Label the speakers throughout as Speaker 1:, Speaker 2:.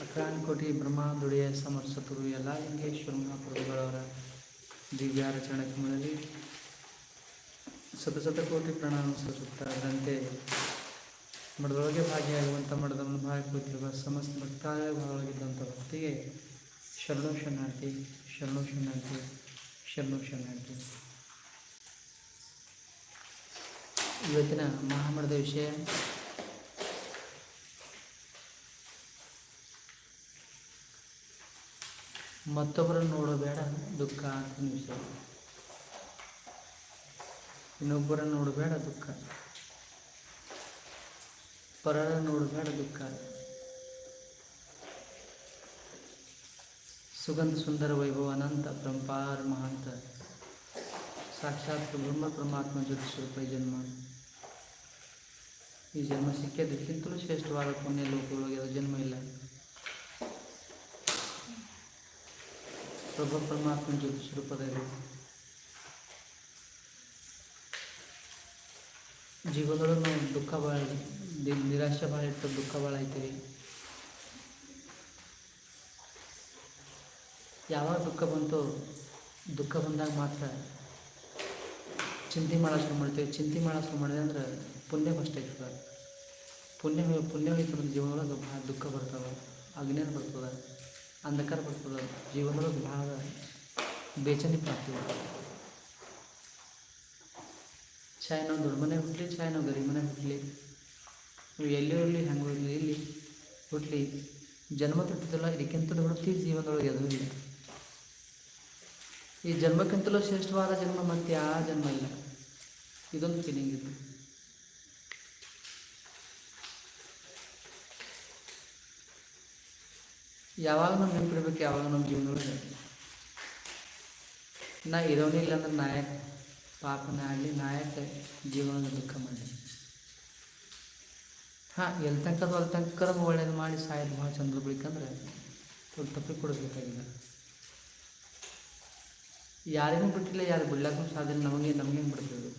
Speaker 1: ಅಕ್ರಾಂಕೋಟಿ ಬ್ರಹ್ಮಾಂದುಡಿಯ ಸಮರ್ಸತರು ಎಲ್ಲ ಲಿಂಗೇಶ್ವರ ಮಹಾಪ್ರಭುಗಳವರ ದಿವ್ಯಾರಚರಣ ಕ್ರಮದಲ್ಲಿ ಶತಶತಕೋಟಿ ಪ್ರಣಾಮ ಸಲ್ಲಿಸುತ್ತಾರಂತೆ. ಮಠದೊಳಗೆ ಭಾಗಿಯಾಗುವಂಥ ಮಠದವನ್ನು ಭಾಗವಹಿಸಿರುವ ಸಮಸ್ತ ಭಕ್ತಾಯ ಭಾಗವಾಗಿದ್ದಂಥ ಭಕ್ತಿಗೆ ಶರಣು ಶರಣಾರ್ಥಿ ಶರಣು ಶರಣಾರ್ಥಿ ಶರಣು ಶರಣಾರ್ಥಿ ಇವತ್ತಿನ ಮಹಾಮಠದ ವಿಷಯ ಮತ್ತೊಬ್ಬರನ್ನು ನೋಡಬೇಡ ದುಃಖ ಅಂತ ನಿಮಿಷ ಇನ್ನೊಬ್ಬರನ್ನು ನೋಡಬೇಡ ದುಃಖ. ಪರರ ನೋಡಬೇಡ ದುಃಖ. ಸುಗಂಧ ಸುಂದರ ವೈಭವ, ಅನಂತ ಪರಂಪಾರ ಮಹಾಂತ. ಸಾಕ್ಷಾತ್ ಬ್ರಹ್ಮ ಪರಮಾತ್ಮ ಜ್ಯೋತಿ ಸ್ವರೂಪ ಜನ್ಮ. ಈ ಜನ್ಮ ಸಿಕ್ಕಿದ್ದಕ್ಕಿಂತಲೂ ಶ್ರೇಷ್ಠವಾದ ಪುಣ್ಯ ಲೋಕದೊಳಗೆ ಅದು ಜನ್ಮ ಇಲ್ಲ ಪ್ರಭು ಪರಮಾತ್ಮ ಜ್ಯೋತಿ ಸ್ವರೂಪದಲ್ಲಿ ಜೀವನದೊಳಗೆ ದುಃಖ ಭಾಳ ನಿರಾಶೆ ಭಾಳ ಇರ್ತದೆ ದುಃಖ ಭಾಳ ಐತೀವಿ ಯಾವಾಗ ದುಃಖ ಬಂತು, ದುಃಖ ಬಂದಾಗ ಮಾತ್ರ ಚಿಂತೆ ಮಾಡೋ ಶುರು ಮಾಡ್ತೀವಿ. ಚಿಂತೆ ಮಾಡೋ ಶುರು ಮಾಡಿದೆ ಅಂದ್ರೆ ಪುಣ್ಯ ಫಸ್ಟ್ ಐತದ ಪುಣ್ಯ ಪುಣ್ಯ ಹೋಯ್ತು ಜೀವನದೊಳಗೆ ಭಾಳ ದುಃಖ ಬರ್ತವೆ. ಅಜ್ಞಾನ ಬರ್ತದೆ. ಅಂಧಕಾರ ಬರ್ತದೆ ಜೀವನದೊಳಗೆ ಭಾಳ ಬೇಚನಿ ಪ್ರಾಪ್ತಿ ಚಾಯ್ ನಾವು ದೊಡ್ಡ ಮನೆ ಹುಟ್ಟಲಿ ಚಾಯ್ ನಾವು ಗರೀಬ್ ಮನೆ ಹುಟ್ಟಲಿ ನೀವು ಎಲ್ಲಿ ಇರಲಿ, ಹೆಂಗೆ ಇರಲಿ ಇಲ್ಲಿ ಹುಟ್ಟಲಿ ಜನ್ಮ ತೊಟ್ಟಿದ್ದಲ್ಲ ಇದಕ್ಕಿಂತ ದೊಡ್ಡತಿ ಜೀವನದೊಳಗೆ ಅದು ಇಲ್ಲ. ಈ ಜನ್ಮಕ್ಕಿಂತಲೂ ಶ್ರೇಷ್ಠವಾದ ಜನ್ಮ ಮತ್ತೆ ಆ ಜನ್ಮ ಇಲ್ಲ. ಇದೊಂದು ಫೀಲಿಂಗ್ ಇದು ಯಾವಾಗ ನಮ್ಮ ನೆನಪಿಡ್ಬೇಕು ಯಾವಾಗ ನಮ್ಮ ಜೀವನದೊಳಗೆ ನಾ ಇರೋನಿಲ್ಲ ಅಂದ್ರೆ ನಾಯಕ, ಪಾಪನ ಆಗಲಿ, ನಾಯಕ ಜೀವನದ ದುಃಖ ಮಾಡಲಿ. ಹಾಂ ಎಲ್ಲಿ ತನಕದ ಅಲ್ಲಿ ತನಕ ಒಳ್ಳೇದು ಮಾಡಿ ಸಾಯದ ಭಾಳ ಚಂದ್ರ ಬಿಡ್ಬೇಕಂದ್ರೆ ದೊಡ್ಡ ತಪ್ಪಿ ಕೊಡಬೇಕಾಗಿದೆ ಯಾರಿಗೂ ಬಿಟ್ಟಿಲ್ಲ, ಯಾರು ಬಿಡ್ಲಾಕೂ ಸಾಧ್ಯ ನಮಗೆ ನಮಗೆ ನಮಗೇನು ಅಕ್ಕರ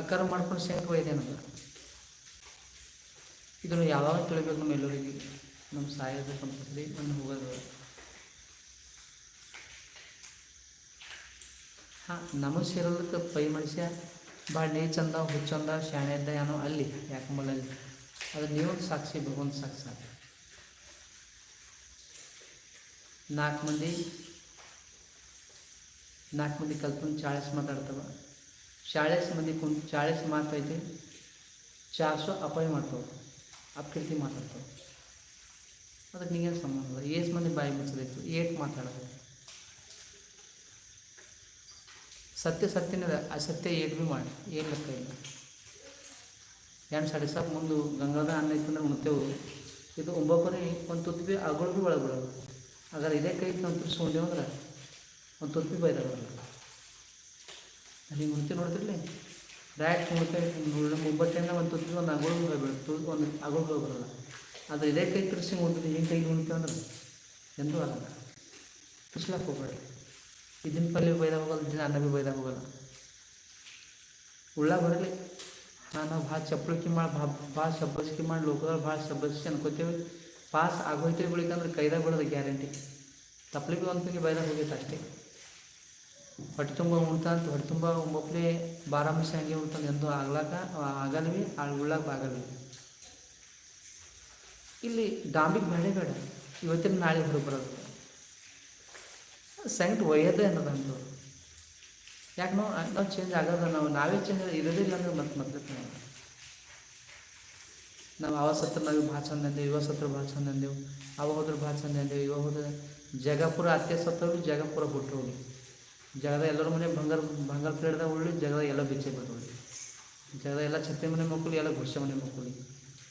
Speaker 1: ಅಕ್ಕಾರ ಮಾಡ್ಕೊಂಡು ಶಂಕ ಒಯ್ದೇನಲ್ಲ ಇದನ್ನು ಯಾವಾಗ ತಿಳಿಬೇಕು ನಮ್ಮ ಎಲ್ಲರಿಗೆ? ನಮ್ಮ ಸಾಯೋದು ಕಂಪಲ್ಸರಿ ನನ್ನ ಹೋಗೋದು. ಹಾಂ ನಮಗೆ ಸೇರೋದಕ್ಕೆ ಪೈ ಮನುಷ್ಯ ಭಾಳ ನೀ ಚಂದ ಹುಚ್ಚಂದ ಶಾಣೆ ಇದ್ದ ಏನೋ ಅಲ್ಲಿ ಯಾಕಂಬಲ್ಲ ಅದು ನೀವು ಸಾಕ್ಷಿ, ಭಗವಂತ ಸಾಕ್ಷಿ. ಸಾಕು ನಾಲ್ಕು ಮಂದಿ ನಾಲ್ಕು ಮಂದಿ ಕಲ್ತ್ಕೊಂಡು ಚಾಳಿಸ್ ಮಾತಾಡ್ತವ. ಚಾಳಿಸ್ ಮಂದಿ ಕುಂತು, ಚಾಳಿಸ್ ಮಾತೈತಿ ಚಾರ್ಸು ಅಪಾಯ ಮಾಡ್ತಾವೆ. ಅಪ್ಕೀರ್ತಿ ಮಾತಾಡ್ತಾವೆ. ಅದಕ್ಕೆ ನೀನು ಸಂಬಂಧ ಏಸ್ ಮಂದಿ ಬಾಯಿ ಮುಚ್ಚಬೇಕು ಏಟ್ ಮಾತಾಡೋದು. ಸತ್ಯ ಸತ್ಯನೇ ಅಸತ್ಯ ಏಟ್ ಭೀ ಮಾಡಿ. ಏನು ಲೆಕ್ಕ ಇಲ್ಲ. ಎರಡು ಸಾಡೆ ಸಾಕು ಮುಂದೆ ಗಂಗಾದ ಅನ್ನ ಇತ್ತಂದ್ರೆ ಉಣ್ತೇವು. ಇದು ಒಬ್ಬೊಬ್ಬರೇ ಒಂದು ತುತ್ತು ಭೀ ಅಗಳು ಭೀ ಒಳಗೆ ಬಿಡೋದು ಅಗರ್ ಇದೇ ಕೈ ಅಂತ ಸುಂಡೇವು ಅಂದ್ರೆ ಒಂದು ತುತ್ತು ಭೀ ಬೈದಾಗ ಬರಲ್ಲ ಅಲ್ಲಿ ಉಣ್ತಿ ನೋಡ್ತಿರ್ಲಿ? ಡೈರೆಕ್ಟ್ ಮುಬ್ಬಟ್ಟಿಂದ ಒಂದು ತುತ್ತು ಒಂದು ಅಗಳು ಭೀ ಬೀಳ್ತು ಒಂದು ಅಗಳು ಬರಲ್ಲ. ಅದು ಇದೇ ಕೈ ತಿರ್ಸಿ ಉಂಟು ಹಿಂಗೆ ಕೈ ಅಂದ್ರೆ ಎಂದೂ ಆಗಲ್ಲ. ತಿರ್ಸ್ಲಕ್ಕೆ ಹೋಗ್ಬೇಡಿ. ಇದನ್ನ ಪಲ್ಯ ಬೈದಾಗ ಹೋಗಲ್ಲ ದಿನ ಅನ್ನ ಭೀ ಬೈದಾಗ ಹೋಗಲ್ಲ ಉಳ್ಳ ಬರಲಿ. ಹಾಂ, ನಾವು ಭಾಳ ಚಪ್ಪಳಿಕೆ ಮಾಡಿ, ಭಾಳ ಭಾಳ ಶಬ್ಬಸ್ಕಿ ಮಾಡಿ ಲೋಕದಲ್ಲಿ ಭಾಳ ಶಬ್ಬಸ್ಕಿ ಅನ್ಕೋತೇವೆ. ಪಾಸ್ ಆಗೋಯ್ತೀವಿ ಬಿಳಿಕಂದ್ರೆ ಕೈದಾಗ ಬಿಡೋದು ಗ್ಯಾರಂಟಿ. ತಪ್ಪಲಿಗೆ ಭೀ ಒಂದು ಬೈದಾಗ ಹೋಗಿತ್ತು ಅಷ್ಟೇ. ಹೊಟ್ಟೆ ತುಂಬ ಉಣ್ತಾ ಅಂತ, ಹೊಟ್ಟೆ ತುಂಬ ಒಬ್ಬೊಬ್ಬನೇ ಬಾರಾಮಸಿ ಹಂಗೆ ಉಣ್ತಾನೆ, ಎಂದು ಆಗ್ಲಾಕ ಆಗಲ್ಲ ಭೀ ಆಳ್ ಉಳ್ಳಾಕ ಆಗಲ್ಲ ಭೀ ಇಲ್ಲಿ ಡಾಂಬಿಗೆ ಬೇಡ ಬೇಡ ಇವತ್ತಿನ ನಾಳೆ ಹೊರಗೆ ಬರೋದು. ಸೆಂಟ್ ಒಯ್ಯೋದೇ ಅನ್ನೋದಂತು ಯಾಕೆ ನಾವು ನಾವು ಚೇಂಜ್ ಆಗೋದ? ನಾವು ನಾವೇ ಚೇಂಜ್ ಇರೋದಿಲ್ಲ ಅಂದ್ರೆ ಮತ್ತೆ ಮತ್ತೆ ನಾವು. ಅವ ಸತ್ರ ನಾವು ಭಾಳ ಚಂದ ಅಂದೇವು, ಇವಾಗ ಸತ್ರ ಭಾಳ ಚಂದ ಅಂದೇವು ಅವಾಗ ಹೋದ್ರೆ ಭಾಳ ಚಂದ ಅಂದೇವು, ಇವಾಗ ಹೋದ್ರೆ ಜಗಪುರ ಅತ್ತೆ ಸತ್ತವ್ರು ಜಗಪುರ ಬಿಟ್ಟರು ಜಗದ ಎಲ್ಲರ ಮನೆ ಬಂಗಾರ ಬಂಗಾರ ಪ್ಲೇಟ್ದಾಗ ಉಳ್ಳಿ, ಜಗದ ಎಲ್ಲ ಬಿಚ್ಚೆ ಬಿಟ್ಟು ಜಗದ ಎಲ್ಲ ಛತ್ತಿ ಮನೆ ಮಕ್ಕಳು, ಎಲ್ಲ ಗುಡ್ಸೆ ಮನೆ ಮಕ್ಕಳು.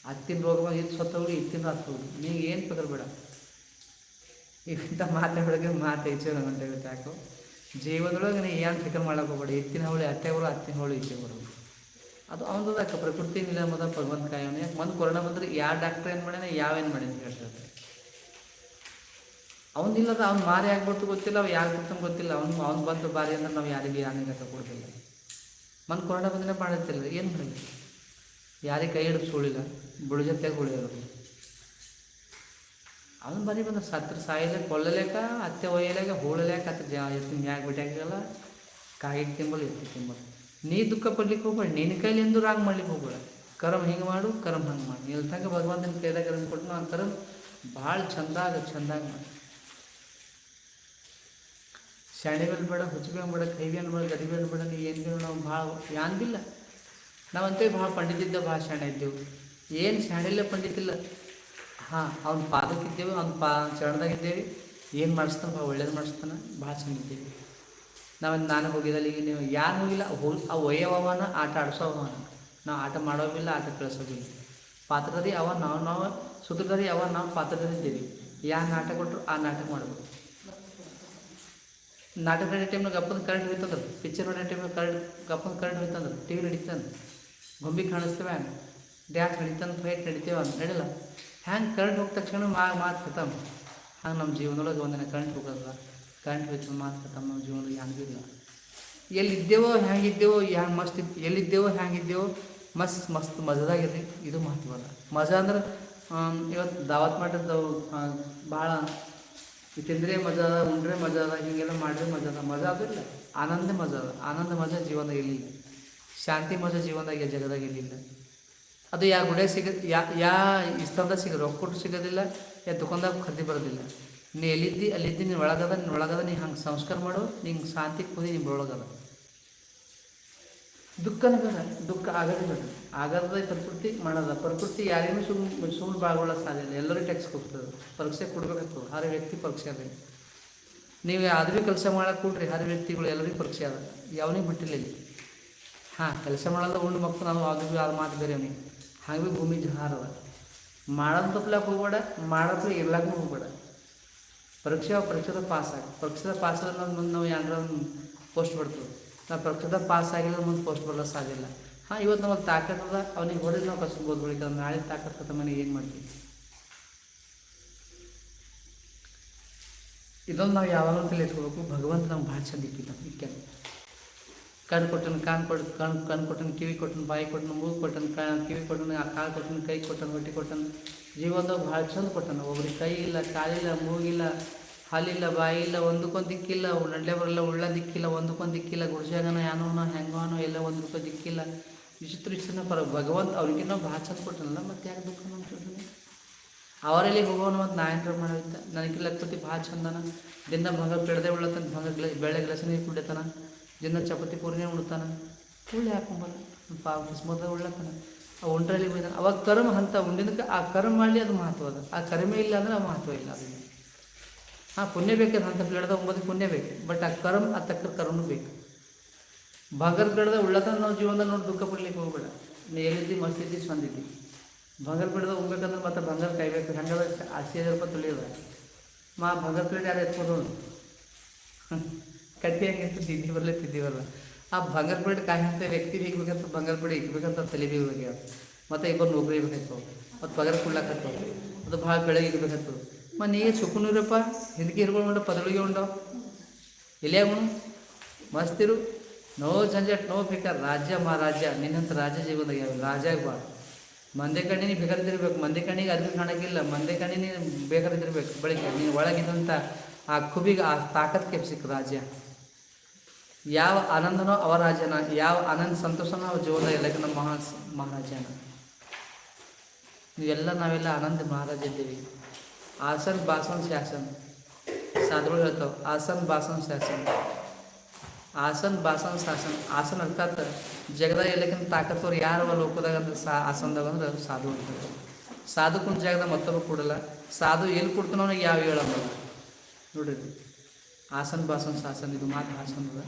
Speaker 1: ಅತ್ತಿನ ರೋಗ ಇದು ಸತ್ತವ್ರು ಇತ್ತಿನ ಹತ್ತವ್ರು ನೀವು ಏನು ಬೇಕಾದ್ರೆ ಬೇಡ. ಇಂಥ ಮಾತಾಡೋಕೆ ಮಾತು ಹೆಚ್ಚು ಅಂತ ಹೇಳುತ್ತೆ ಯಾಕೋ? ಜೀವನದೊಳಗೆ ನೀ ಏನು ಫಿಕರ್ ಮಾಡಕ್ಕೆ ಹೋಗ್ಬೇಡಿ. ಎತ್ತಿನ ಹೋಳಿ, ಅತ್ತೆ ಬರೋ ಅತ್ತಿನ ಹೋಳಿ ಇಚ್ಛೆ ಬರೋದು ಅದು ಅವನದು ಯಾಕೆ ಪ್ರಕೃತಿ ನಿಲಮದ ಭಗವಂತ ಕಾಯೋಣ ಯಾಕೆ ಒಂದು ಕೊರೋನಾ ಬಂದ್ರೆ ಯಾವ ಡಾಕ್ಟ್ರ್ ಏನು ಮಾಡ್ಯಾನೆ ಯಾವೇನು ಮಾಡ್ಯಾನ ಹೇಳ್ತಾರೆ ಅವನಿಲ್ಲದ ಅವ್ನು ಮಾರಿ ಆಗ್ಬಿಟ್ಟು ಗೊತ್ತಿಲ್ಲ ಅವ್ ಯಾರು ಕೊಡ್ತಾನೆ ಗೊತ್ತಿಲ್ಲ. ಅವ್ನು ಅವ್ನು ಬಂದು ಬಾರಿ ಅಂದ್ರೆ ನಾವು ಯಾರಿಗೆ ಯಾರಿಗೆ ಕೊಡ್ತಿಲ್ಲ. ಮನ್ ಕೊರೋನಾ ಬಂದ್ರೆ ಮಾಡಿರ್ತಿಲ್ಲ ಏನು ಮಾಡಿಲ್ಲ ಯಾರಿಗೆ ಕೈ ಹಿಡಿದು ಸುಳಿಲ್ಲ ಬುಡ ಜೊತೆಗೆ ಉಳಿಯೋದು ಅವನು ಬರಿ ಬಂದ ಸತ್ರ ಸಾಯಲೇಕ ಕೊಲ್ಲಲೇಕ ಅತ್ತೆ ಒಯ್ಯಲೇಕ, ಹೂಳಲೇಕ, ಅತ್ತೆ ಜಾ ಎತ್ತಿನ ಮ್ಯಾಗ ಬಿಟ್ಟಾಗಲ್ಲ ಕಾಯಿಗೆ ತಿಂಬಲು ಎತ್ತಿ ತಿಂಬಲು ನೀ ದುಃಖ ಪಡ್ಲಿಕ್ಕೆ ಹೋಗ್ಬೇಡ, ನಿನ್ನ ಕೈಲಿ ಎಂದು ರಾಂಗ್ ಮಾಡ್ಲಿಕ್ಕೆ ಹೋಗ್ಬೇಡ. ಕರಮ್ ಹಿಂಗೆ ಮಾಡು ಕರಮ್ ಹಂಗೆ ಮಾಡು. ಇಲ್ಲಿ ತನಕ ಭಗವಂತನ ಕೈದಾಗ ಕರಮ್ ಕೊಟ್ಟು ನಾನು ಕರಮ್ ಭಾಳ ಚಂದಾಗ ಚಂದಾಗ ಮಾಡಿ. ಶಾಣೆ ಬೇಡ ಹುಚ್ಚು ಬೇಡ ಕೈ ಬೇಡ ಗಡಿ ಬೇಡ ನೀ ಏನು ಬೇಡ ನಾವು ಭಾಳ ಯಾಂದಿಲ್ಲ ನಾವಂತೇ ಭಾಳ ಪಂಡಿತಿದ್ದ ಭಾಳ ಶಾಣೆ ಇದ್ದೆವು ಏನು ಶಾಣೆಲ್ಲ ಪಂಡಿತಿಲ್ಲ. ಹಾಂ, ಅವ್ನ ಪಾದಕ್ಕಿದ್ದೇವೆ, ಅವ್ನ ಪಾ, ಚರಣದಾಗಿದ್ದೇವೆ. ಏನು ಮಾಡಿಸ್ತಾನೆ ಭಾಳ ಒಳ್ಳೇದು ಮಾಡಿಸ್ತಾನೆ ಭಾಳ ಚೆನ್ನಾಗಿದ್ದೇವೆ ನಾವು ನಾನು ಹೋಗಿದ್ದಲ್ಲಿ ಈಗ ನೀವು ಯಾರು ಹೋಗಿಲ್ಲ ಹೋಗಿ ಆ ಒಯ್ಯವನ ಆಟ ಆಡ್ಸೋವನ. ನಾವು ಆಟ ಮಾಡೋವಿಲ್ಲ ಆಟ ಕಳಿಸೋದಿಲ್ಲ ಪಾತ್ರದಲ್ಲಿ ಅವ, ನಾವು ನಾವು, ಸೂತ್ರಧಾರಿ ಅವ, ನಾವು ಪಾತ್ರಧಾರಿ ಇದ್ದೇವೆ. ಯಾವ ನಾಟಕ ಕೊಟ್ಟರು ಆ ನಾಟಕ ಮಾಡಬೇಕು. ನಾಟಕ ನಡೆಯೋ ಟೈಮ್ನಾಗ ಗಪ್ಪನ ಕರೆಂಟ್ ಹೋಯ್ತಂದ್ರೆ. ಪಿಕ್ಚರ್ ನಡೆಯೋ ಟೈಮ್ನಾಗ ಕರೆಂಟ್ ಗಪ್ಪನ ಕರೆಂಟ್ ಹೋಯ್ತಂದ್ರೆ. ಟಿ ವಿ ನಡೀತಂದ್ರೆ. ಗೊಂಬಿ ಕಾಣಿಸ್ತೇವೆ ಡ್ಯಾನ್ಸ್ ನಡೀತಂತ ಫೈಟ್ ನಡಿತೇವೆ ಅಂತ ನಡೆಯಲ್ಲ ಹ್ಯಾಂಗೆ ಕರೆಂಟ್ ಹೋಗಿದ ತಕ್ಷಣ ಮಾ ಮಾತು ಖತಮ್ ಹಂಗೆ ನಮ್ಮ ಜೀವನದೊಳಗೆ ಒಂದಿನ ಕರೆಂಟ್ ಹೋಗೋದಿಲ್ಲ. ಕರೆಂಟ್ ಹೋಯ್ತು ಮಾತು ಖತಮ್ ನಮ್ಮ ಜೀವನದಾಗ ಇಲ್ಲ. ಎಲ್ಲಿದ್ದೇವೋ ಹ್ಯಾಂಗಿದ್ದೇವೋ ಹ್ಯಾಂಗೆ ಮಸ್ತ್ ಎಲ್ಲಿದ್ದೇವೋ, ಹ್ಯಾಂಗಿದ್ದೇವೋ, ಮಸ್ತ್ ಮಸ್ತ್ ಮಜದಾಗಿರ್ರಿ ಇದು ಮಹತ್ವದ. ಮಜಾ ಅಂದ್ರೆ ಇವತ್ತು ದಾವತ್ ಮಾಡಿದ್ದು ಭಾಳ ತಿಂದರೆ ಮಜಾ ಅದ ಉಂಡ್ರೆ ಮಜಾ ಅದ ಹೀಗೆಲ್ಲ ಮಾಡಿದ್ರೆ ಮಜಾ ಅದ ಮಜಾ ಅದಿಲ್ಲ ಆನಂದ ಮಜಾ ಅದ ಆನಂದ ಮಜಾ ಜೀವನ ಎಲ್ಲಿಲ್ಲ ಶಾಂತಿ ಮಜಾ ಜೀವನದಾಗ ಜಗದಾಗ ಇರಲಿಲ್ಲ ಅದು ಯಾವ ಗುಡಿಯಾಗ ಸಿಗ, ಯಾ ಯಾ ಇಸ್ತಂದ ಸಿಗ ರೊಕ್ಕ ಕೊಟ್ಟು ಸಿಗೋದಿಲ್ಲ, ಯಾ ದುಕಾನ್ದಾಗ ಖರೀದಿ ಬರೋದಿಲ್ಲ. ನೀ ಎಲ್ಲಿದ್ದಿ, ಅಲ್ಲಿದ್ದಿ, ನೀನು ಒಳಗದ ನೀನು ಒಳಗದ, ನೀ ಹಂಗೆ ಸಂಸ್ಕಾರ ಮಾಡು, ನಿಂಗೆ ಶಾಂತಿ ಕೂದಿ ನೀನು ಒಳಗದ ದುಃಖನ ಬೇಡ, ದುಃಖ ಆಗದೆ ಬೇಡ. ಆಗದ ಪ್ರಕೃತಿ ಮಾಡೋದ. ಪ್ರಕೃತಿ ಯಾರಿಗೂ ಸುಮ್ ಸುಮ್ಮನೆ ಬಾಳ್ಕೊಳ್ಳೋ ಸಾಧ್ಯ ಇಲ್ಲ. ಎಲ್ಲರೂ ಟ್ಯಾಕ್ಸ್ ಕೊಡ್ತದೆ. ಪರೀಕ್ಷೆ ಕೊಡ್ಬೇಕಾಗ್ತದೆ. ಹರ ವ್ಯಕ್ತಿ ಪರೀಕ್ಷೆ ಅದ. ನೀವು ಯಾವ್ದು ಕೆಲಸ ಮಾಡಕ್ಕೆ ಕೊಡ್ರಿ. ಹರ ವ್ಯಕ್ತಿಗಳು ಎಲ್ಲರಿಗೂ ಪರೀಕ್ಷೆ ಅದ. ಯಾವನಿಗೆ ಬಿಟ್ಟಿಲ್ಲ ಇಲ್ಲಿ. ಹಾಂ, ಕೆಲಸ ಮಾಡೋದು ಉಂಡು ಮಕ್ಕಳು ನಾವು ಅದು ಭೀ ಅದು ಮಾತು ಬೇರೆ ಅವನಿಗೆ ಹಾಗೆ ಭೂಮಿ ಜಹಾರ ಅದ ಮಾಡೋದು ತಪ್ಲಾಕ ಹೋಗ್ಬೇಡ, ಮಾಡೋದು ಇರ್ಲಾಕ ಹೋಗ್ಬೇಡ. ಪರೀಕ್ಷೆ ಪರೀಕ್ಷೆದ ಪಾಸ್ ಆಗಿ. ಪರೀಕ್ಷೆದ ಪಾಸ್ ಆದ್ರೆ ಮುಂದೆ ನಾವು ಏನಾರ ಪೋಸ್ಟ್ ಬಿಡ್ತೀವಿ ನಾವು ಪರೀಕ್ಷೆದ ಪಾಸ್ ಆಗಿಲ್ಲ ಮುಂದೆ ಪೋಸ್ಟ್ ಬರಲ್ಲ ಸಾಧ್ಯ ಇಲ್ಲ. ಹಾಂ, ಇವತ್ತು ನಮಗೆ ತಾಕತ್ತದ ಅವ್ನಿಗೆ ಹೊಡೆದು ನಾವು ಕಷ್ಟ ಓದ್ಕೊಳಿಕ್ಕೆ ನಾಳೆ ತಾಕತ್ ಮನೆಗೆ ಮನೆ ಏನು ಮಾಡ್ತೀವಿ ಇದೊಂದು ನಾವು ಯಾವಾಗಲೂ ತಲೆ ಇಟ್ಕೋಬೇಕು ಭಗವಂತ ನಮ್ಗೆ ಭಾಳ ಚಂದ ಇಕ್ಕಿದ್ದ ಇಕ್ಕ ಕಣ್ಣು ಕೊಟ್ಟನು ಕಾಣ್ ಕೊಟ್ಟು ಕಣ್ ಕಣ್ಣು ಕೊಟ್ಟನು, ಕಿವಿ ಕೊಟ್ಟನು, ಬಾಯಿ ಕೊಟ್ಟನು, ಮೂಗು ಕೊಟ್ಟನು, ಕ, ಕಿವಿ ಕೊಟ್ಟನು, ಆ ಕಾಲು ಕೊಟ್ಟನು, ಕೈ ಕೊಟ್ಟನು, ಹೊಟ್ಟೆ ಕೊಟ್ಟನು ಜೀವನದಾಗ ಭಾಳ ಚಂದ ಕೊಟ್ಟನು. ಒಬ್ರಿಗೆ ಕೈ ಇಲ್ಲ, ಕಾಲಿಲ್ಲ, ಮೂಗಿಲ್ಲ, ಹಾಲಿಲ್ಲ ಬಾಯಿ ಇಲ್ಲ ಒಂದಕ್ಕೊಂದು ದಿಕ್ಕಿಲ್ಲ ನಡ್ಲೆ ಬರಲ್ಲ, ಉಳ್ಳ ದಿಕ್ಕಿಲ್ಲ, ಒಂದಕ್ಕೊಂದು ದಿಕ್ಕಿಲ್ಲ ಗುಡ್ಜಾಗನ ಯಾನೋನ ಹೆಂಗೋನೋ ಎಲ್ಲ ಒಂದಕ್ಕೂ ದಿಕ್ಕಿಲ್ಲ. ವಿಚಿತ್ರ ವಿಚಿತ್ರ ಪರ ಭಗವಂತ ಅವ್ರಿಗೆ ಭಾಳ ಚಂದ ಕೊಟ್ಟನಲ್ಲ, ಮತ್ತೆ ಯಾಕೆ ದುಃಖ ಮಾಡ್ತಿದ್ದಾನೆ? ಅವರಲ್ಲಿ ಹೋಗೋನು ಮತ್ತು ನಾ ಏನಾರ ಮಾಡೋಯ್ತ ನನಗಿಲ್ಲ ಕೃತಿ ಭಾಳ ಚಂದನ. ದಿನ ಭಂಗ ಬೆಳೆದೇ ಉಳ್ಳತನ ಭಂಗ ಗ್ಲ ಬೆಳೆ ಗ್ಲಾಸ ನೀರು ಕುಡಿತಾನ. ದಿನ ಚಪಾತಿ ಪೂರ್ಣೆ ಉಣ್ತಾನೆ? ಉಳ್ಳೆ ಹಾಕೊಂಬಲ್ಲ. ಪಾ ಕಿಸ್ಮದ ಉಳ್ಳತಾನೆ ಆ ಉಂಡ್ರಲ್ಲಿ ಬೈದಾನೆ ಅವಾಗ ಕರ್ಮ ಅಂತ ಉಂಡಿನಕ್ಕೆ ಆ ಕರ್ಮ ಮಾಡಲಿ ಅದು ಮಹತ್ವ ಅದು. ಆ ಕರ್ಮೆ ಇಲ್ಲ ಅಂದ್ರೆ ಆ ಮಹತ್ವ ಇಲ್ಲ ಅದು. ಹಾಂ ಪುಣ್ಯ ಬೇಕದು ಅಂತ ಗಿಡದ ಒಂಬತ್ತು ಪುಣ್ಯ ಬೇಕು. ಬಟ್ ಆ ಕರ್ಮ ಆ ತಕ್ಕ ಕರ್ಮನೂ ಬೇಕು. ಬಂಗಾರ ಗಿಡದ ಉಳ್ಳತನ ನಾವು ಜೀವನದಾಗ ನೋಡಿ ದುಃಖ ಪಡ್ಲಿಕ್ಕೆ ಹೋಗ್ಬೇಡ. ನೀ ಎಲ್ಲಿದ್ದಿ ಮಸ್ತಿದ್ದಿ ಸ್ವಂದಿದ್ದಿ ಬಂಗಾರ ಗಿಡದ ಹೋಗ್ಬೇಕಂದ್ರೆ ಮತ್ತೆ ಬಂಗಾರ ಕಾಯ್ಬೇಕು. ಹೆಂಗದ ಆಸಿ ರೂಪಾಯಿ ತುಳಿಯೋದ. ಮಾ ಬಂಗಾರ ಪ್ಲೇಟ್ ಯಾರು ಎತ್ಕೊಂಡು ಕಟ್ಟಿ ಹೆಂಗಿತ್ತು ತಿದ್ದಿ ಬರಲಿ ತಿದ್ದಿ ಬರಲ್ಲ ಆ ಬಂಗಾರ ಪುಡಿ ಕಾಯಿ ಅಂತ ವ್ಯಕ್ತಿ ಬೇಕಂತ ಬಂಗಾರ ಪ್ಲೇಟ್ ಇಕ್ಬೇಕಂತ ತಲೆ ಬೀಗಬೇಕು ಮತ್ತು ಇಬ್ಬರು ನೌಕರಿ ಇರ್ಬೇಕಾಯ್ತು ಮತ್ತು ಪಗಾರ ಕೊಡ್ಲಾಕತ್ತು ಅದು ಭಾಳ ಬೆಳಗ್ಗೆ ಇರ್ಬೇಕಾಯ್ತು ಮತ್ತು ನೀ ಸುಖನೂರಪ್ಪ ಹಿಂದಕ್ಕೆ ಇರ್ಕೊಂಡು ಉಂಡ. ಪದಳಿಗೆ ಉಂಡೋ ಎಲ್ಲಿಯಾಗುಣ ಮಸ್ತಿರು ನೋ ಜಂಜಾಟ್ ನೋ ಬೇಕಾರ್ ರಾಜ್ಯ ಮಹಾರಾಜ್ಯ ನಿನ್ನಂತ ರಾಜ್ಯ ಜೀವನದಾಗ ಯಾವ ರಾಜ ಬಾ. ಮಂದೆ ಕಣ್ಣಿ ನೀ ಬೇಕಾದಿರ್ಬೇಕು ಮಂದೆ ಕಣ್ಣಿಗೆ ಅದ್ರ ಕಾಣಕ್ಕಿಲ್ಲ ಮಂದೆ ಕಣ್ಣಿ ನೀನು ಬೇಕಾದಿರ್ಬೇಕು ಬೆಳಿಗ್ಗೆ ನೀನು ಒಳಗಿದ್ದಂಥ ಆ ಖುಬಿಗೆ ಆ ತಾಕತ್ ಕೆಪ್ಸಿಕ್ ರಾಜ್ಯ. ಯಾವ ಆನಂದನೋ ಅವ ರಾಜನ ಯಾವ ಆನಂದ ಸಂತೋಷನೋ ಅವ ಜೀವನ ಎಲ್ಲಕ್ಕೆ ನಮ್ಮ ಮಹಾ ಮಹಾರಾಜನ ನೀವೆಲ್ಲ ನಾವೆಲ್ಲ ಆನಂದ ಮಹಾರಾಜ ಇದ್ದೀವಿ. ಆಸನ್ ಬಾಸನ್ ಶಾಸನ್. ಸಾಧುಗಳು ಹೇಳ್ತಾವ, ಆಸನ್ ಬಾಸನ್ ಶಾಸನ್. ಆಸನ್ ಬಾಸನ್ ಶಾಸನ್, ಆಸನ್ ಅರ್ಥಾತ್ ಜಗದಾಗ ಎಲ್ಲಕ್ಕಿಂತ ತಾಕತ್ತವ್ರು ಯಾರವ ಲೋಕದಾಗ ಅಂದ್ರೆ ಸಾ, ಆಸನದಾಗ ಅಂದ್ರೆ ಸಾಧು ಅಂತ ಸಾಧು ಜಾಗದಾಗ ಮತ್ತೊಬ್ಬ ಕೊಡಲ್ಲ. ಸಾಧು ಎಲ್ಲಿ ಕೊಡ್ತಾನೋ ಯಾವ ಹೇಳಲ್ಲ. ನೋಡ್ರಿ. ಆಸನ್ ಬಾಸನ್ ಶಾಸನ್ ಇದು ಮಾತು ಹಾಸನ್ ಅದ.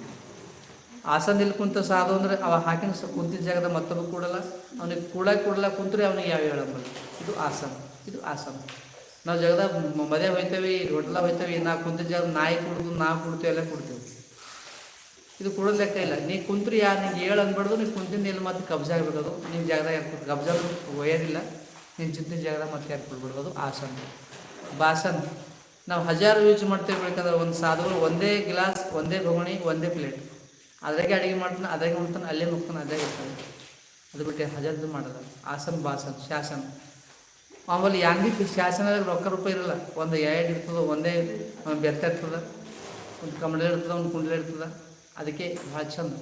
Speaker 1: ಆಸನ ಇಲ್ಲಿ ಕುಂತ ಸಾಧು ಅಂದ್ರೆ ಅವ ಹಾಕಿನ ಕುಂತಿದ್ದ ಜಾಗದ ಮತ್ತೊಬ್ಬ ಕೂಡಲ್ಲ. ಅವನಿಗೆ ಕೂಡ ಕೂಡಲ್ಲ ಕುಂತ್ರೆ ಅವನಿಗೆ ಯಾವ ಹೇಳಂಬಲ್ಲ ಇದು ಆಸನ ಇದು ಆಸನ. ನಾವು ಜಗದಾಗ ಮದುವೆ ಹೋಯ್ತೇವೆ ಹೋಟ್ಲ ಹೋಯ್ತೇವೆ ನಾವು ಕುಂತಿದ್ದ ಜಾಗ ನಾಯಿ ಕುಡ್ದು ನಾವು ಕುಡ್ತೇವೆ ಎಲ್ಲ ಕುಡ್ತೇವೆ. ಇದು ಕೊಡೋದು ಲೆಕ್ಕ ಇಲ್ಲ. ನೀ ಕುಂತ್ರಿ ಯಾರು ನಿಂಗೆ ಹೇಳು ಅನ್ಬಾರ್ದು ನೀನು ಕುಂತಿಂದ ಎಲ್ಲಿ ಮತ್ತೆ ಕಬ್ಜಾ ಆಗ್ಬಿಡೋದು. ನಿನ್ನ ಜಾಗದಾಗ ಯಾರು ಕಬ್ಜಾ ಒಯ್ಯೋದಿಲ್ಲ ನಿನ್ನ ಚಿಂತಿನ ಜಾಗದಾಗ ಮತ್ತೆ ಯಾರು ಕೊಡ್ಬಿಡೋದು, ಅದು ಆಸನ. ಬಾಸನ್. ನಾವು ಹಜಾರು ಯೂಸ್ ಮಾಡ್ತೇವೆ ಬೇಕಾದ್ರೆ ಒಂದು ಸಾಧುಗಳು ಒಂದೇ ಗ್ಲಾಸ್, ಒಂದೇ ಬೊಗಣಿ, ಒಂದೇ ಪ್ಲೇಟ್. ಅದ್ರಾಗೆ ಅಡುಗೆ ಮಾಡ್ತಾನೆ, ಅದ್ರಾಗೆ ಮಾಡ್ತಾನೆ ಅಲ್ಲೇ ಮುಗ್ತಾನೆ ಅದೇ ಇರ್ತಾನೆ ಅದು ಬಿಟ್ಟು ಹಜಾರ್ದು ಮಾಡೋದು. ಆಸನ್ ಬಾಸನ್ ಶಾಸನ. ಮಾಮೂಲಿ ಯಾಂಗಿ ಶಾಸನದಾಗ ರೊಕ್ಕ ರೂಪಾಯಿ ಇರಲ್ಲ. ಒಂದು ಎರಡು ಇರ್ತದೆ, ಒಂದೇ ಒಂದು ಬೆತ್ತ ಇರ್ತದೆ. ಒಂದು ಕಮಲ ಇರ್ತದೆ, ಒಂದು ಕುಂಡಲ ಇರ್ತದೆ. ಅದಕ್ಕೆ ಭಾಳ ಚಂದ.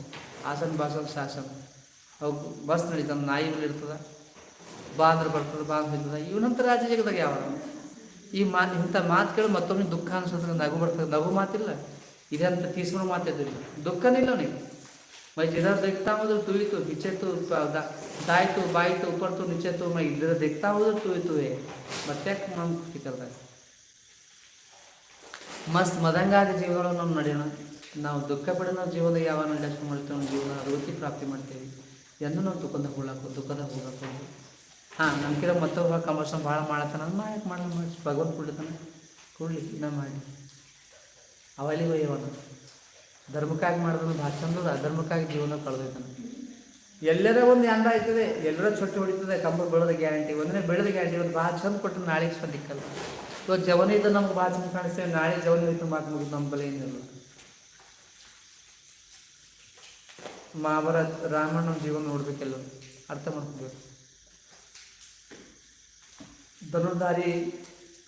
Speaker 1: ಆಸನ ಬಾಸನ್ ಶಾಸನ. ಅವು ಬಸ್ ನಡೀತದೆ ನಾಯಿ ಇರ್ತದೆ. ಬಾ ಅಂದ್ರೆ ಬರ್ತದೆ ಬಾ ಅಂದ್ರೆ ಇವನಂತ ರಾಜ ಜಗದಾಗ ಯಾವ ಈ ಮಾತು ಇಂಥ ಮಾತು ಕೇಳಿ ಮತ್ತೊಮ್ಮೆ ದುಃಖ ಅನ್ಸೋದ್ರೆ ನಗು ಬರ್ತದೆ. ನಗು ಮಾತಿಲ್ಲ. ಇದಂತ ತೀಸ್ಕೊಂಡು ಮಾತಾಡ್ತೀವಿ ದುಃಖನಿಲ್ಲ ನೀವು ಮೈ ಜನರು ದೇಖ್ತಾ ಹೋದ್ರೆ ತುಯಿತು ಬಿಚ್ಚೆತ್ತು ದಾಯ್ತು ಬಾಯ್ತು ಉಪರ್ತು ನಿಚ್ಚೆತ್ತು ಮೈ ಇದರ ದೇಖ್ತಾ ಹೋದ್ರೆ ತುಯಿತುವೆ ಮತ್ತೆ ನಮ್ಮ ಮಸ್ತ್ ಮದಂಗಾದ ಜೀವಗಳು ನಮ್ಮ ನಡೆಯೋಣ. ನಾವು ದುಃಖ ಪಡೆ ನಾವು ಜೀವನ ಯಾವಾಗ ನಡೆಸ್ಕೊಂಡು ಮಾಡ್ತೇವೆ ನಮ್ಮ ಜೀವನ ಅಭಿವೃದ್ಧಿ ಪ್ರಾಪ್ತಿ ಮಾಡ್ತೇವೆ. ಎಂದು ನಾವು ದುಃಖದ ಹೋಗ್ಲಾಕು ದುಃಖದ ಹೋಗ್ಲಾಕು ಹಾಂ ನಮ್ಮ ಕಿರ ಮತ್ತೊಬ್ಬ ಕಮರ್ಷನ್ ಭಾಳ ಮಾಡತ್ತಾನ ನಾ ಯಾಕೆ ಮಾಡಲ್ಲ ಮಾಡಿ ಭಗವಂತ ಕೊಡ್ತಾನೆ ಕೊಡಲಿ ನಾ ಮಾಡಿ. ಅವಲಿ ಒಯ್ಯವನು ಧರ್ಮಕ್ಕಾಗಿ ಮಾಡಿದ್ರು ಭಾಳ ಚಂದದ ಅಧರ್ಮಕ್ಕಾಗಿ ಜೀವನ ಕಳೆದೈತಾನೆ. ಎಲ್ಲರ ಒಂದು ಎಂದ ಆಯ್ತದೆ. ಎಲ್ಲರ ಚೊಟ್ಟಿ ಹೊಡಿತದೆ. ಕಂಬ ಬೆಳೆದ ಗ್ಯಾರಂಟಿ. ಒಂದನೇ ಬೆಳೆದ ಗ್ಯಾರಂಟಿ. ಒಂದು ಭಾಳ ಚಂದ ಕೊಟ್ಟು ನಾಳೆ ಸ್ಪಂದಿಕ್ಕಲ್ಲ. ಇವತ್ತು ಜವನ ಇದ್ದ ನಮ್ಗೆ ಭಾಳ ಚಂದ ಕಾಣಿಸ್ತೇವೆ ನಾಳೆ ಜವನ ಹೋಯ್ತು ಮಾತು ಮುಗಿದು ನಮ್ಮ ಬಲ ಏನಿಲ್ಲ. ಮಹಾಭಾರತ ರಾಮಣ್ಣ ಜೀವನ ನೋಡ್ಬೇಕೆಲ್ಲ. ಅರ್ಥ ಮಾಡ್ಕೋಬೇಕು. ಧನುರ್ಧಾರಿ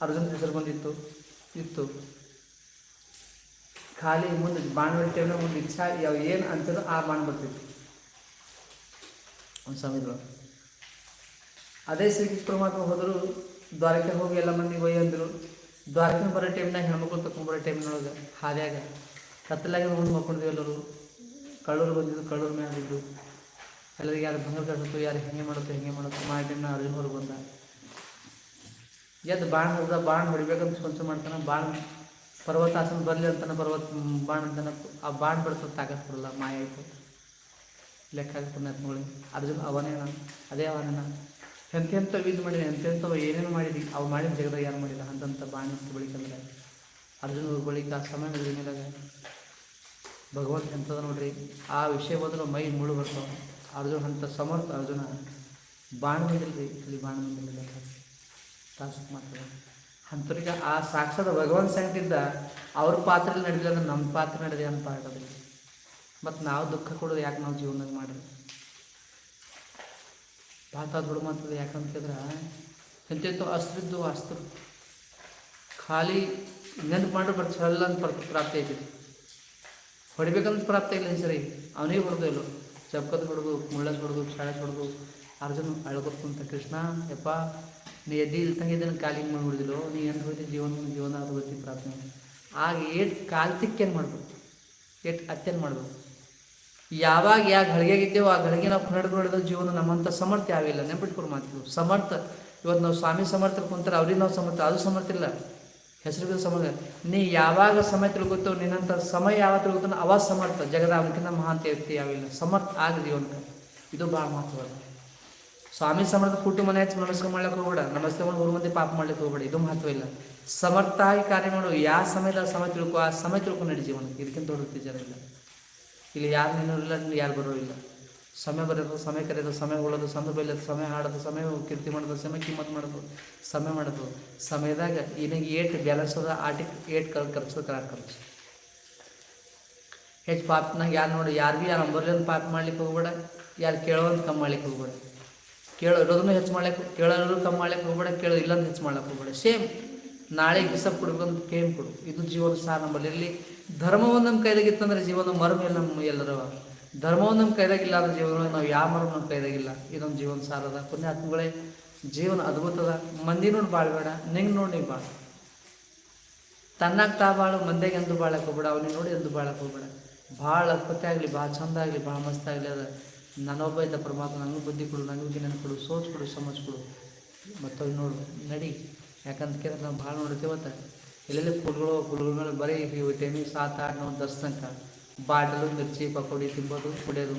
Speaker 1: ಅರ್ಜುನ್ ಹೆಸರು ಬಂದಿತ್ತು, ಇತ್ತು. ಖಾಲಿ ಮುಂದೆ ಬಾಣ ಹೊಡಿತೇವೆ ಒಂದು ಇಚ್ಛಾ, ಯಾವ ಏನು ಅಂತ ಆ ಬಾಣ ಬರ್ತಿತ್ತು. ಒಂದು ಸಮಯದೊಳಗೆ ಅದೇ ಶ್ರೀಕೃಷ್ಣ ಪರಮಾತ್ಮ ಹೋದರು ದ್ವಾರಕೆ ಹೋಗಿ ಎಲ್ಲ ಮಂದಿ ಒಯ್ಯ ಅಂದರು. ದ್ವಾರಕೆ ಬರೋ ಟೈಮ್ನಾಗ ಹೆಣ್ಮಕ್ಳು ತಗೊಂಡ್ಬರೋ ಟೈಮ್ನೊಳಗೆ ಹಾದ್ಯಾಗ ಕತ್ತಲಾಗಿ ಮುಂದೆ ಮಕ್ಕೊಂಡಿದ್ವಿ ಎಲ್ಲರೂ. ಕಳ್ಳರು ಬಂದಿದ್ದು ಕಳ್ಳರ ಮೇಲೆ ಎಲ್ಲರಿಗೆ ಯಾರು ಭಂಗ ಕಟ್ಟಿತ್ತು ಯಾರು ಹೆಂಗೆ ಮಾಡುತ್ತೆ ಹೆಂಗೆ ಮಾಡುತ್ತೆ ಮಾಡಿ ಟೈಮ್ನ ಅರ್ಜುನ್ ಬಂದ. ಎದ್ದು ಬಾಣ ಹೊಡೆದ ಬಾಣ ಹೊಡಿಬೇಕಂತ ಸ್ವಂತ ಮಾಡ್ತಾನೆ, ಬಾಣ ಪರ್ವತಾಸನ ಬರಲಿ ಅಂತಾನೆ ಪರ್ವತ ಬಾಣ ಅಂತಾನೆ ಆ ಬಾಣ ಬಿಡಿಸೋ ತಾಕತ್ ಬರಲ್ಲ, ಮಾಯ ಆಯಿತು. ಲೆಕ್ಕ ಪುಣ್ಯಾತ್ಮಗಳು ಅರ್ಜುನ್ ಅವನೇನ ಅದೇ ಅವನೇನ ಎಂತೆಂಥ ಇದು ಮಾಡಿದ ಎಂತೆಂಥವ ಏನೇನು ಮಾಡಿದ್ವಿ ಅವು ಮಾಡಿದ ಜಗದಾಗ ಯಾರು ಮಾಡಿಲ್ಲ ಅಂತಂತ ಬಾಣ ಬಳಿಕಂದ್ರೆ ಅರ್ಜುನ ಬಳಿಕ ಸಮಯ ಮೇಲೆ ಭಗವಂತ ಎಂಥದ ನೋಡ್ರಿ, ಆ ವಿಷಯ ಬದಲು ಮೈ ಮುಳು ಬರ್ತಾವೆ. ಅರ್ಜುನ ಅಂತ ಸಮರ್ಥ ಅರ್ಜುನ, ಬಾಣ ಬಂದಿಲ್ರಿ ಇಲ್ಲಿ ಬಾಣ ಬಂದಿಲ್ಲ ತಾಸು ಮಾತ್ರ ಅಂಥವ್ರಿಗೆ ಆ ಸಾಕ್ಷಾತ್ ಭಗವಂತ ಸಂಗತಿದ್ದ ಅವ್ರ ಪಾತ್ರ ನಡೆದಿಲ್ಲ ಅಂದ್ರೆ ನಮ್ಮ ಪಾತ್ರ ನಡೆದಿದೆ ಅಂತ ಪಾಠದಲ್ಲಿ ಮತ್ತು ನಾವು ದುಃಖ ಕೊಡೋದು ಯಾಕೆ ನಾವು ಜೀವನದಾಗ ಮಾಡ್ರಿ ಭಾಳ ದೊಡ್ಡ ಮಾತದ ಯಾಕಂತ ಕೇಳಿದ್ರೆ ಎಂತೆಂಥ ಅಸ್ತ್ರಿದ್ದು ಅಸ್ತ್ರ. ಖಾಲಿ ನೆನಪು ಮಾಡ್ರೆ ಬಟ್ ಚಲ್ಲ ಅಂತ ಪ್ರ ಪ್ರಾಪ್ತಿ ಐತಿ. ಹೊಡಿಬೇಕಂತ ಪ್ರಾಪ್ತಿ ಇಲ್ಲ ಸರಿ. ಅವನಿಗೆ ಹೊಡೆದು ಇಲ್ಲೋ ಚಪ್ಕದ ಹೊಡೆದು ಮುಳ್ಳಸ್ ಹೊಡೆದು ಶಾಳೆ ಹೊಡೆದು ಅರ್ಜುನ್ ಅಳ್ಕೊತ್ಕೊಂತ ಕೃಷ್ಣ, ಯಪ್ಪ, ನೀ ಎದ್ದಿ ಇಲ್ತಂಗೆ ಇದನ್ನು ಕಾಲಿಗೆ ಮಾಡಿ ಹೊಡೆದಿಲ್ಲೋ ನೀ ಏನು ಹೋಯ್ತು, ಜೀವನ ಜೀವನ ಅಭಿವೃದ್ಧಿ ಪ್ರಾರ್ಥನೆ. ಆಗ ಏಟ್ ಕಾಲ್ ತಿಕ್ಕೇನು ಮಾಡಬೇಕು? ಏಟ್ ಅತ್ತೇನು ಮಾಡಬೇಕು? ಯಾವಾಗ ಯಾವ ಘಳಿಗೆಗಿದ್ದೇವೋ ಆ ಗಳಿಗೆ ನಾವು ಕನ್ನಡ ನೋಡಿದ ಜೀವನ ನಮ್ಮಂಥ ಸಮರ್ಥ ಯಾವಿಲ್ಲ ನೆನ್ಪಿಟ್ಕೊಂಡು ಮಾತಿದ್ವು ಸಮರ್ಥ. ಇವತ್ತು ನಾವು ಸ್ವಾಮಿ ಸಮರ್ಥ ಕುಂತಾರೆ ಅವ್ರಿಗೆ ನಾವು ಸಮರ್ಥ, ಅದು ಸಮರ್ಥ ಇಲ್ಲ. ಹೆಸರು ಸಮರ್ಥ ನೀ ಯಾವಾಗ ಸಮಯ ತಿಳ್ಕೊತೋ ನಿನ್ನಂಥ ಸಮಯ ಯಾವಾಗ ತಿಳ್ಕೊತಾನೋ ಅವಾಗ ಸಮರ್ಥ. ಜಗದ ಅವನಕ್ಕಿಂತ ಮಹಾಂತ ವ್ಯಕ್ತಿ ಯಾವಿಲ್ಲ ಸಮರ್ಥ ಆಗ ಜೀವನಕ್ಕೆ. ಇದು ಭಾಳ ಮಹತ್ವದ ಸ್ವಾಮಿ ಸಮರ್ಥ ಫುಟ್ಟು ಮನೆ ಹಚ್ಚಿ ನಮಸ್ಕಾರ ಮಾಡ್ಲಿಕ್ಕೆ ಹೋಗ್ಬೇಡ. ನಮಸ್ಕಾರ ಮಾಡಿ ಮೂರು ಮಂದಿ ಪಾಪ ಮಾಡ್ಲಿಕ್ಕೆ ಹೋಗ್ಬೇಡ. ಇದು ಮಹತ್ವ ಇಲ್ಲ. ಸಮರ್ಥ ಆಗಿ ಕಾರ್ಯ ಮಾಡು. ಯಾವ ಸಮಯದ ಸಮಯ ತಿಳ್ಕೊ, ಆ ಸಮಯ ತಿಳ್ಕೊಂಡು ನಡಿ ಜೀವನಕ್ಕೆ ಇದಕ್ಕಿಂತ ದೊಡ್ಡ ಜನ ಇಲ್ಲ ಇಲ್ಲಿ ಯಾರು ನಿನ್ನೋರಿಲ್ಲ ಯಾರು ಬರೋರಿಲ್ಲ ಸಮಯ ಬರೋದು, ಸಮಯ ಕರೆಯೋದು, ಸಮಯ ಉಳೋದು ಸಂದರ್ಭ ಇಲ್ಲದ ಸಮಯ ಹಾಡೋದು, ಸಮಯ ಕೀರ್ತಿ ಮಾಡೋದು, ಸಮಯ ಕಿಮ್ಮತ್ತು ಮಾಡೋದು, ಸಮಯ ಮಾಡೋದು. ಸಮಯದಾಗ ಏನಾಗಿ ಏಟ್ ಬ್ಯಾಲೆನ್ಸ್ ಅದ ಆಟಿಗೆ ಏಟ್ ಕಲ್ ಖರ್ಚು ಕರ ಖರ್ಚು ಹೆಚ್ಚು ಪಾಪ್ನಾಗ ಯಾರು ನೋಡಿ ಯಾರು ಭೀ ಯಾರು ನಂಬರ್ಲಿಂದ ಪಾಪ ಮಾಡ್ಲಿಕ್ಕೆ ಹೋಗ್ಬೇಡ, ಯಾರು ಕೇಳೋವಂತ ಕಮ್ಮಿ ಮಾಡ್ಲಿಕ್ಕೆ ಹೋಗ್ಬೇಡ. ಕೇಳೋ, ಇರೋದನ್ನು ಹೆಚ್ಚು ಮಾಡ್ಲಿಕ್ಕೆ ಕೇಳೋರು ಕಮ್ಮಿ ಮಾಡ್ಲಿಕ್ಕೆ ಹೋಗ್ಬೇಡ, ಕೇಳೋ, ಇಲ್ಲಂತ ಹೆಚ್ಚು ಮಾಡ್ಲಿಕ್ಕೆ ಹೋಗ್ಬೇಡ. ಸೇಮ್ ನಾಳೆ ಬಿಸ ಕೊಡ್ಬೇಕಂತ ಕೇಮ್ ಕೊಡು. ಇದು ಜೀವನ ಸಾರ ನಮ್ಮಲ್ಲಿ ಇಲ್ಲಿ ಧರ್ಮ ಒಂದು ನಮ್ಮ ಕೈದಾಗಿತ್ತಂದ್ರೆ ಜೀವನ ಮರ್ಮ ನಮ್ಮ ಎಲ್ಲರವ ಧರ್ಮವನ್ನು ನಮ್ಮ ಕೈದಾಗಿಲ್ಲ ಅಂದ್ರೆ ಜೀವನ ನಾವು ಯಾವ ಮರ್ಮ ನಮ್ಮ ಕೈದಾಗಿಲ್ಲ ಇದೊಂದು ಜೀವನ ಸಾರದ ಕೊನೆ ಆತ್ಮಗಳೇ, ಜೀವನ ಅದ್ಭುತದ ಮಂದಿ ನೋಡಿ ಬಾಳ್ಬೇಡ ನಿಂಗೆ ನೋಡಿ ನೀವು ಬಾಳ. ತನ್ನಾಗ ತಾ ಬಾಳು ಮಂದಿಗೆ ಎಂದು ಬಾಳಕ್ಕೆ ಹೋಗ್ಬೇಡ, ಅವನಿಗೆ ನೋಡಿ ಎಂದು ಬಾಳಕ್ಕೆ ಹೋಗ್ಬೇಡ. ಭಾಳ ಅದ್ಭುತ ಆಗಲಿ ಭಾಳ ಚಂದ ಆಗಲಿ ಭಾಳ ಮಸ್ತ್ ಆಗಲಿ ಅದ. ನಾನೊಬ್ಬ ಇದ್ದ ಪರಮಾತ್ಮ ನನಗೂ ಬುದ್ಧಿ ಕೊಡು, ನನಗೂ ಜ್ಞಾನ ಕೊಡು ಸೋಚ್ ಕೊಡು, ಸಮಜ್ ಕೊಡು. ಮತ್ತು ನೋಡು, ನಡಿ. ಯಾಕಂತ ಕೇಳಿದ್ರೆ ನಾವು ಭಾಳ ನೋಡ್ತೀವತ್ತ ಎಲ್ಲೆಲ್ಲಿ ಫುಲ್ಗಳು ಫುಲ್ಗಳ ಮೇಲೆ ಬರೀ ಟೈಮಿಗೆ ಸಾತ್ ಆರು ನಾವು ದಸ್ ತನಕ. ಬಾಟಲು, ಮಿರ್ಚಿ, ಪಕೋಡಿ ತಿಂಬೋದು, ಕುಡಿಯೋದು.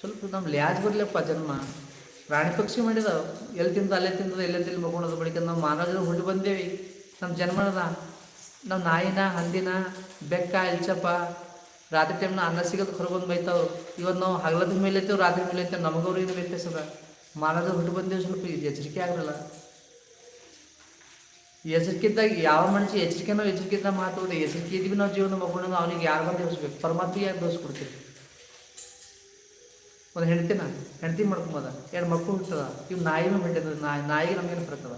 Speaker 1: ಸ್ವಲ್ಪ ನಮ್ಮ ಲ್ಯಾಜ್ ಬರಲಪ್ಪ ಜನ್ಮ? ಪ್ರಾಣಿ ಪಕ್ಷಿ ಮಾಡಿದ ಎಲ್ಲಿ ತಿಂದು, ಅಲ್ಲೇ ತಿಂದದ ಎಲ್ಲೇ ತಿಂದು ಮಕ್ಕೊಳ್ಳೋದು ಬಳಿಕ ನಾವು ಮಾನವರು ಹುಟ್ಟು ಬಂದೇವಿ. ನಮ್ಮ ಜನ್ಮದ ನಾವು ನಾಯಿನ, ಹಂದಿನ, ಬೆಕ್ಕ ಇಲ್ಚಪ್ಪ ರಾತ್ರಿ ಟೈಮ್ನ ಅನ್ನ ಸಿಗೋದು ಹೊರಗೊಂದು ಬೈತಾವ್ರು ಇವತ್ತು ನಾವು ಹಗಲದ ಮೇಲೆ ಐತೇವೆ, ರಾತ್ರಿ ಮೇಲೆ ಐತೇವೆ ನಮಗವ್ರು ಇದು ವ್ಯತ್ಯಾಸದ. ಮಾನದ ಹುಟ್ಟು ಬಂದೇವು ಸ್ವಲ್ಪ ಎಚ್ಚರಿಕೆ ಆಗಲ್ಲ ಎಚ್ಚರಿಕೆದಾಗ ಯಾವ ಮನುಷ್ಯ ಎಚ್ಚರಿಕೆ ನಾವು ಎಚ್ಚರಿಕೆ ಮಾತು ಎಚ್ಚರಿಕೆ ಇದೀವಿ ನಾವು ಜೀವನ ಮಗುಣ ಅವನಿಗೆ ಯಾರು ಬಂದು ಎಬ್ಸ್ಬೇಕು? ಪರಮಾತ್ಮ ಯಾರು ದೋಸ್ಕೊಡ್ತೀವಿ ಒಂದು ಹೆಂಡತಿನ, ಹೆಂಡತಿ ಮಾಡ್ಕೊಂಬೋದ? ಎರಡು ಮಕ್ಕಳು ಹುಟ್ಟದ ಇವು ನಾಯಿನೂ ಬಿಟ್ಟಿದ ನಾಯಿ, ನಾಯಿಗೆ ನಮಗೇನು ಬರ್ತದ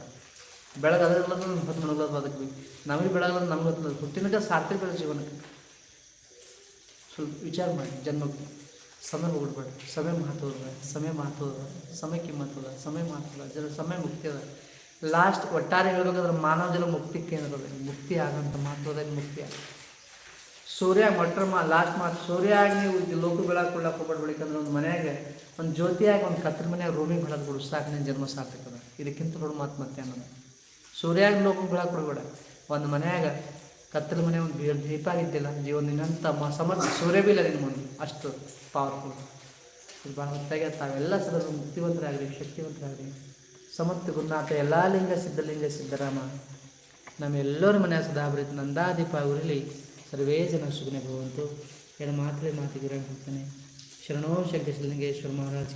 Speaker 1: ಬೆಳಗ್ಗೆ ಅದರಲ್ಲ ಹೊತ್ತು ಮಣಗೋದು ಅದಕ್ಕೆ ನಮಗೆ ಬೆಳಗಲ್ಲ ನಮ್ಗೆ ಗೊತ್ತಲ್ಲ ಹುಟ್ಟಿನಾಗ ಸಾರ್ಥಕ ಜೀವನಕ್ಕೆ ಸ್ವಲ್ಪ ವಿಚಾರ ಮಾಡಿ ಜನ್ಮಕ್ಕೆ ಸಮಯ ಹೋಗ್ಬೇಡ ಸಮಯ ಮಹತ್ವ ಸಮಯ ಮಹತ್ವ ಸಮಯಕ್ಕೆ ಸಮಯ ಕಿಮ್ಮತ್ತು ಸಮಯ ಮಹತ್ವ ಅದ ಜನ ಸಮಯ ಮುಕ್ತಿ ಅದ. ಲಾಸ್ಟ್ ಒಟ್ಟಾರೆ ಹೇಳ್ಬೇಕಾದ್ರೆ ಮಾನವ ಜನ ಮುಕ್ತಿ ಕೇಂದ್ರದ ಮುಕ್ತಿ ಆಗಂತ ಮಹತ್ವದಲ್ಲಿ ಮುಕ್ತಿ ಆಗ ಸೂರ್ಯ ಮೊಟ್ಟರ ಮಾ ಲಾಸ್ಟ್ ಮಾತು ಸೂರ್ಯ ಆಗಿ ನೀವು ಲೋಕ ಬೆಳಕು ಕೊಡ್ಲಕ್ಕೆ ಹೋಗ್ಬೇಡ್ಬೇಕಂದ್ರೆ ಒಂದು ಮನೆಯಾಗೆ, ಒಂದು ಜ್ಯೋತಿಯಾಗಿ ಒಂದು ಕತ್ರ ಮನ್ಯಾಗ ರೂಮಿಗೆ ಬೆಳಕು ಬಿಡು, ಸಾಕು ಜನ್ಮ ಸಾರ್ಥಕದ ಇದಕ್ಕಿಂತ ದೊಡ್ಡ ಮಾತು ಮತ್ತೆ ಅನ್ನೋದು ಸೂರ್ಯಾಗ ಲೋಕ ಬೆಳಕು ಕೊಡಬೇಡ ಒಂದು ಮನ್ಯಾಗ ಕತ್ತಲ ಮನೆ ಒಂದು ದೀಪ ಆಗಿದ್ದಿಲ್ಲ. ಜೀವನ ನಿನ್ನಂಥ ಮ ಸಮರ್ಥ ಸೂರ್ಯ ಬಿ ಇಲ್ಲ ನಿನ್ನ ಮುಂದೆ. ಅಷ್ಟು ಪವರ್ಫುಲ್ ಇದು ಭಾಳ ಹೊತ್ತಾಗಿ ತಾವೆಲ್ಲ ಸದಾ ಮುಕ್ತಿವಂತರಾಗಲಿ ಶಕ್ತಿವಂತರಾಗಲಿ ಸಮರ್ಥ ಗುರುನಾಥ, ಎಲ್ಲ ಲಿಂಗ ಸಿದ್ಧಲಿಂಗ ಸಿದ್ದರಾಮ ನಮ್ಮೆಲ್ಲರ ಮನೆಯ ಸದಾ ಬರೀತು ನಂದಾದೀಪ ಉರಿಲಿ. ಸರ್ವೇ ಜನ ಸುಗುಣೆ ಭವಂತು. ಎರಡು ಮಾತ್ರೆ ಮಾತಿಗೆ ಹೋಗ್ತಾನೆ ಶರಣೋ ಶಂಕರ ಮಹಾರಾಜ್